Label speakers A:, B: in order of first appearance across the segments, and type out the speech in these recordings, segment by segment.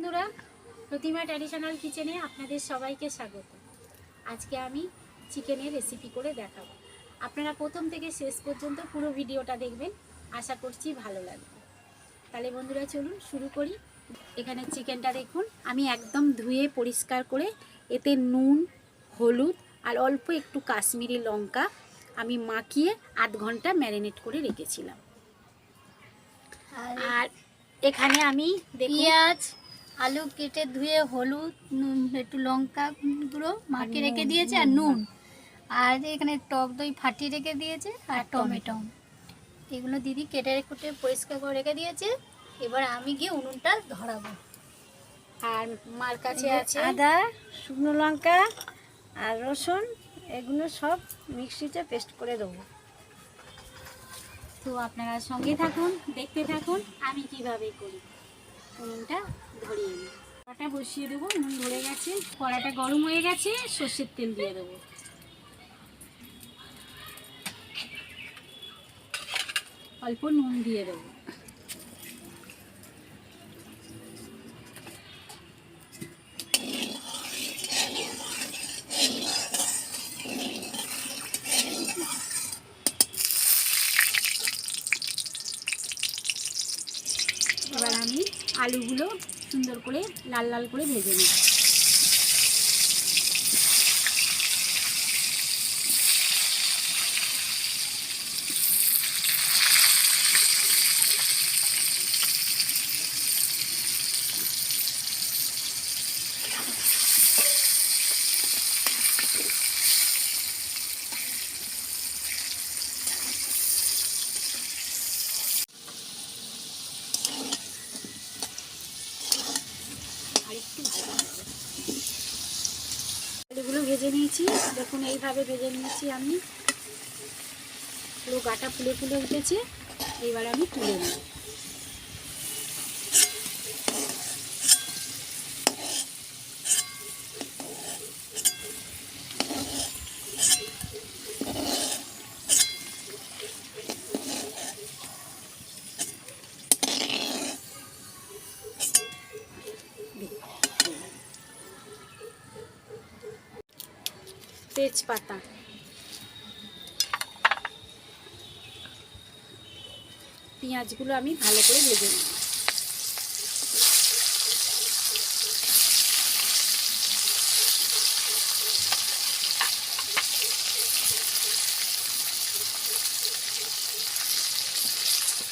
A: বন্ধুরা প্রতিমা ট্র্যাডিশনাল কিচেনে আপনাদের সবাইকে স্বাগত। আজকে আমি চিকেনের রেসিপি করে দেখাবো। আপনারা প্রথম থেকে শেষ পর্যন্ত পুরো ভিডিওটা দেখবেন আশা করছি ভালো লাগবে। তাহলে বন্ধুরা চলুন শুরু করি। এখানে চিকেনটা দেখুন আমি একদম ধুয়ে পরিষ্কার করে এতে নুন হলুদ আর অল্প একটু কাশ্মীরি লঙ্কা আমি মাখিয়ে আধ ঘণ্টা ম্যারিনেট করে রেখেছিলাম। আর এখানে আমি
B: পেঁয়াজ আলু কেটে ধুয়ে হলুদ নুন একটু লঙ্কা গুঁড়ো মাখিয়ে রেখে দিয়েছে আর নুন আর এখানে টক দই ফাটিয়ে রেখে দিয়েছে আর টমেটো। এগুলো দিদি কেটে কুটে পরিষ্কার করে রেখে দিয়েছে। এবার আমি গিয়ে উনুনটা ধরাবো।
A: আর মার কাছে আছে
C: আদা শুকনো লঙ্কা আর রসুন এগুলো সব মিক্সিতে পেস্ট করে দেবো।
A: তো আপনারা সঙ্গে থাকুন দেখতে থাকুন আমি কীভাবে করি। উনুনটা ধরিয়ে নিই। কড়াটা বসিয়ে দেবো, নুন ধরে গেছে। কড়াটা গরম হয়ে গেছে, সর্ষের তেল দিয়ে দেবো। অল্প নুন দিয়ে দেবো এবার আমি আলুগুলো সুন্দর করে লাল লাল করে ভেজে নিই আর একটু ভাজা হবে। আলুগুলো ভেজে নিয়েছি দেখুন এইভাবে ভেজে নিয়েছি আমি। পুরো গাটা ফুলে ফুলে উঠেছে। এইবার আমি তুলে নিই তেজপাতা। পেঁয়াজগুলো আমি ভালো করে ভেজে নিই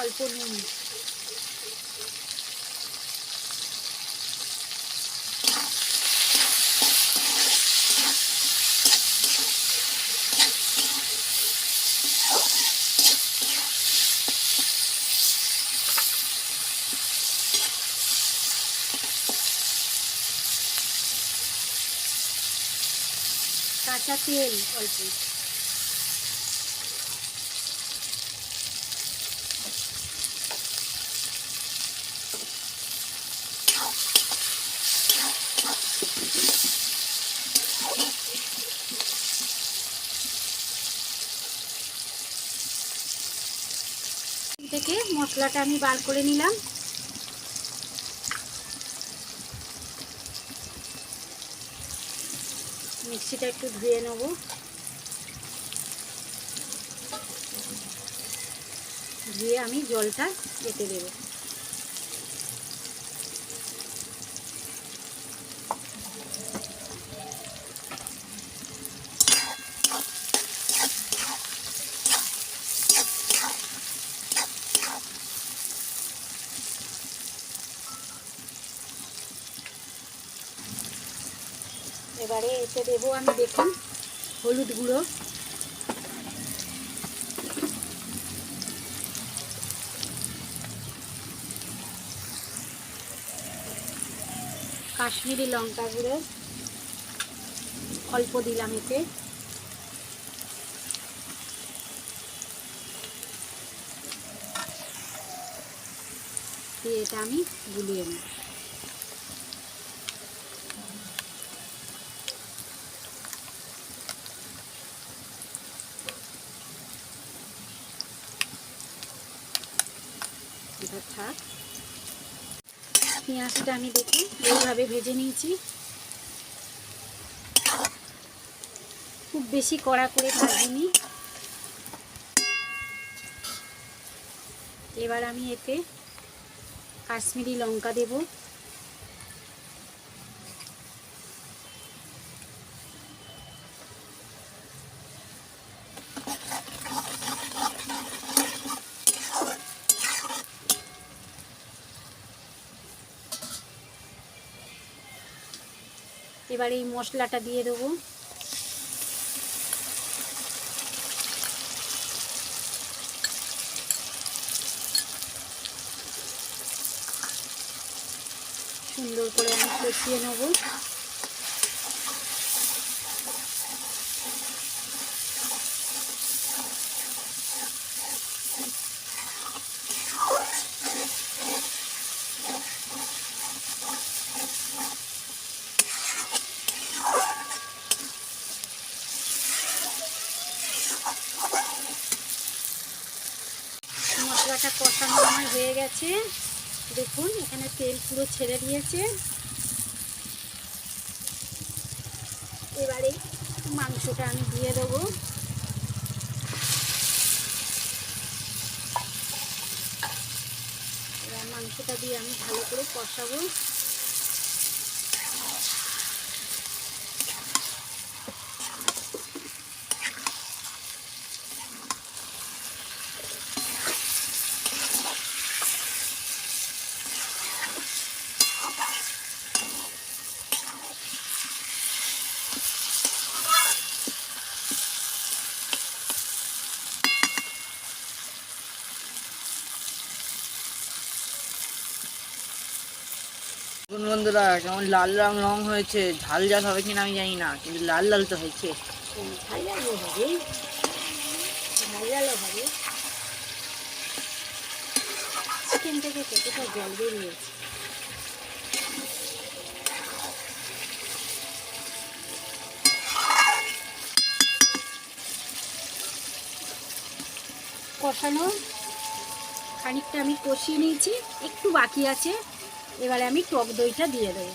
A: অল্প নুন। কাঁচা তেল অল্প। থেকে মশলাটা আমি বার করে নিলাম। মিক্সিটা একটু ধুয়ে নেব। ধুয়ে আমি জলটা কেটে দেব এবারে এতে দেবো আমি দেখুন, হলুদ গুঁড়ো। কাশ্মীরি লঙ্কা গুঁড়ো, অল্প দিলাম এতে। দিয়ে এটা আমি গুলিয়ে নিই পেঁয়াজটা আমি দেখি, এইভাবে ভেজে নিয়েছি। খুব বেশি কড়া করে ভাজিনি। এবার আমি এতে কাশ্মীরি লঙ্কা দেব। এবার এই মশলাটা দিয়ে দেবো। সুন্দর করে আমি কষিয়ে নেব। মশলাটা কষানো আমার হয়ে গেছে। দেখুন, এখানে তেল পুরো ছেড়ে দিয়েছে। এবারে মাংসটা আমি দিয়ে দেবো। মাংসটা দিয়ে আমি ভালো করে কষাবো।
D: বন্ধুরা, কেমন লাল রং রং হয়েছে, ঝাল ঝাল হবে কিনা আমি জানি না, কিন্তু লাল লাল তো হয়েছে।
A: কষানো, খানিকটা আমি কষিয়ে নিয়েছি, একটু বাকি আছে। এবারে আমি টক দইটা দিয়ে দেবো।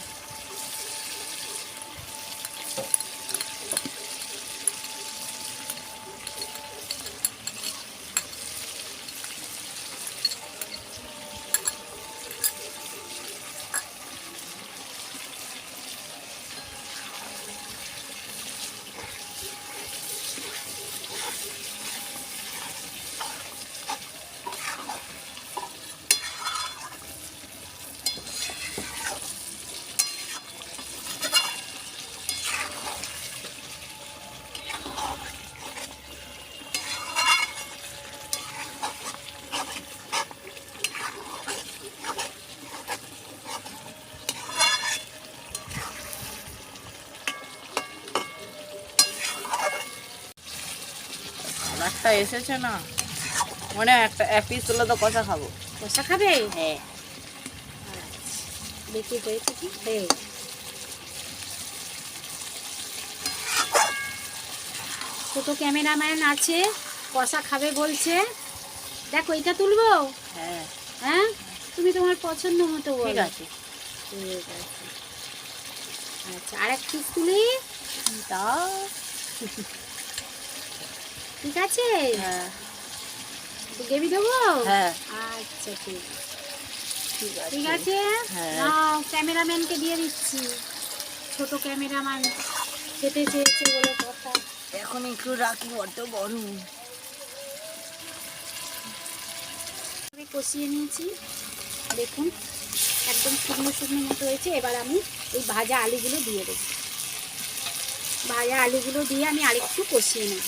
D: কালারটা এসেছে না মনে হয় একটা এক পিস তুলে তো কষা খাব।
A: কষা খাবে?
D: হ্যাঁ।
A: দেখি হ্যাঁ। ছোট ক্যামেরাম্যান আছে কষা খাবে বলছে। দেখো এটা তুলবো?
D: হ্যাঁ।
A: হ্যাঁ? তুমি তোমার পছন্দ মতো
D: ঠিক আছে।
A: ঠিক আছে। আচ্ছা আর এক পিস তুলি।
D: তা
A: ঠিক আছে?
D: হ্যাঁ।
A: গ্রেভি দেবো?
D: হ্যাঁ।
A: আচ্ছা ঠিক
D: ঠিক আছে।
A: ঠিক আছে?
D: হ্যাঁ।
A: ক্যামেরাম্যানকে দিয়ে দিচ্ছি। ছোট ক্যামেরাম্যান খেতে চেয়েছে বলে কথা।
D: এখন একটু রাখি বড্ড গরম।
A: আমি কষিয়ে নিয়েছি। দেখুন একদম শুকনো শুকনো মতো হয়েছে। এবার আমি এই ভাজা আলুগুলো দিয়ে দেবো। ভাজা আলুগুলো দিয়ে আমি আরেকটু কষিয়ে নেব।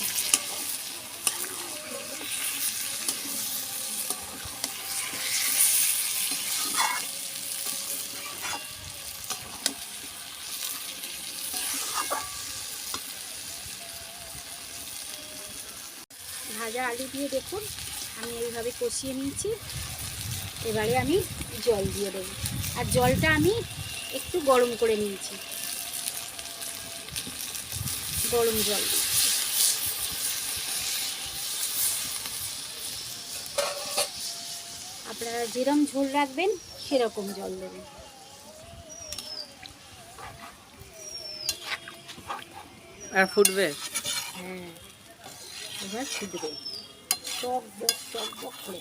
A: ভাজা আলু দিয়ে দেখুন। আমি এইভাবে কষিয়ে নিয়েছি। এবারে আমি জল দিয়ে দেবো। আর জলটা আমি একটু গরম করে নিয়েছি। গরম জল আপনারা যেরম ঝোল রাখবেন সেরকম জল দেবেন।
D: আর ফুটবে?
A: হ্যাঁ এবার ফুটবে। টক বক টক বক করে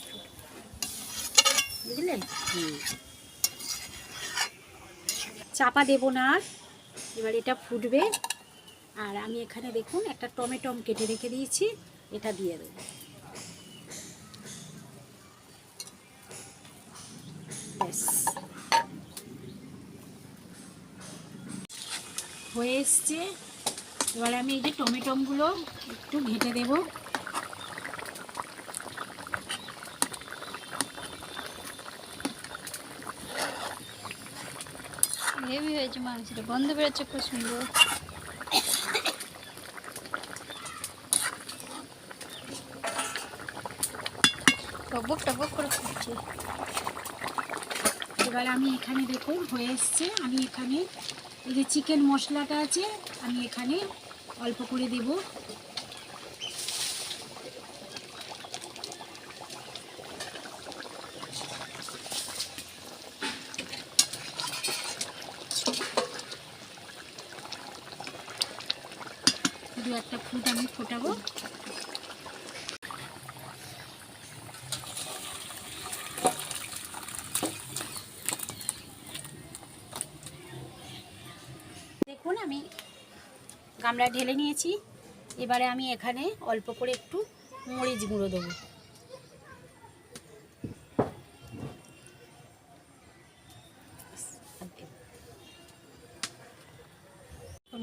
A: বুঝলেন? চাপা দেব না আর। এবার এটা ফুটবে। আর আমি এখানে দেখুন, একটা টমেটম কেটে রেখে দিয়েছি। এটা দিয়ে দেবো। হয়ে এসছে। এবার আমি এই যে টমেটমগুলো একটু ঘেটে দেব।
B: হেভি হয়েছে মাংসটা। গন্ধ বেরোচ্ছে খুব সুন্দর। টকবক টকবক করে ফুটছে
A: এবার আমি এখানে দেখুন, হয়ে এসছে। আমি এখানে এই যে চিকেন মশলাটা আছে, আমি এখানে অল্প করে দেব। একটা ফুট আমি ফোটাবো। দেখুন, আমি গামলা ঢেলে নিয়েছি। এবারে আমি এখানে অল্প করে একটু মরিচ গুঁড়ো দেবো।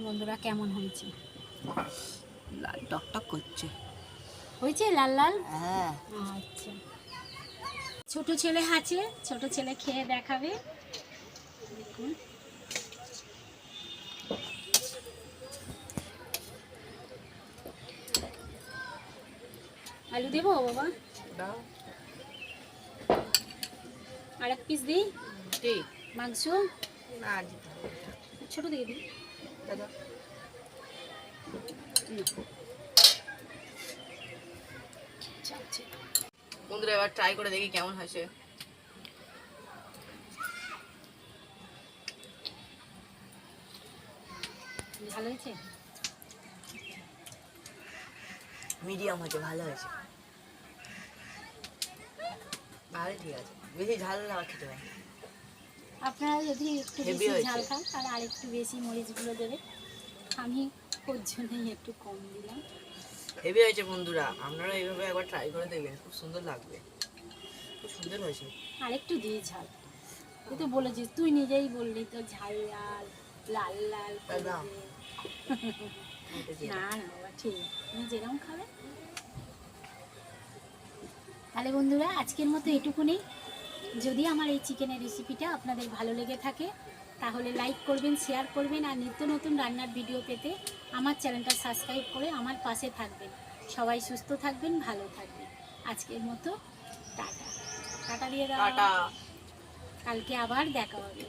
A: বন্ধুরা, কেমন হয়েছে?
D: লাল টকটক করছে।
A: হয়েছে লাল লাল?
D: হ্যাঁ।
A: আচ্ছা। ছোট ছেলে আছে ছোট ছেলে খেয়ে দেখাবে। দেখুন। আলু দেবো বাবা?
D: দাও।
A: আর এক পিস দিই? মাংস?
D: না না।
A: ছোট দিয়ে দিই।
D: দাদা। বন্ধুরা এবার ট্রাই করে দেখি কেমন হয়েছে
A: ভালো হয়েছে?
D: মিডিয়াম হয়েছে ভালো হয়েছে। ভালো ঠিক আছে। বেশি ঝাল না খেতে পারি
A: আপনারা যদি একটু বেশি ঝাল খান তাহলে আর একটু বেশি মরিচগুলো দেবে আমি ওর জন্যই একটু কম দিলাম।
D: হেভি হয়েছে বন্ধুরা আপনারা এইভাবে একবার ট্রাই করে দেখবেন খুব সুন্দর লাগবে। খুব সুন্দর হয়েছে।
A: আর একটু দিয়ে ঝাল। তুই তো বলেছিস তুই নিজেই বললি তো ঝাল লাল লাল লাল না? না বাবা ঠিক তুমি যেরকম খাবে। তাহলে বন্ধুরা আজকের মতো এটুকুনি। যদি আমার এই চিকেনের রেসিপিটা আপনাদের ভালো লেগে থাকে তাহলে লাইক করবেন শেয়ার করবেন আর নিত্য নতুন রান্নার ভিডিও পেতে আমার চ্যানেলটা সাবস্ক্রাইব করে আমার পাশে থাকবেন। সবাই সুস্থ থাকবেন ভালো থাকবেন। আজকের মতো টাটা। টাটা দিয়ে দাও। কালকে আবার দেখা হবে।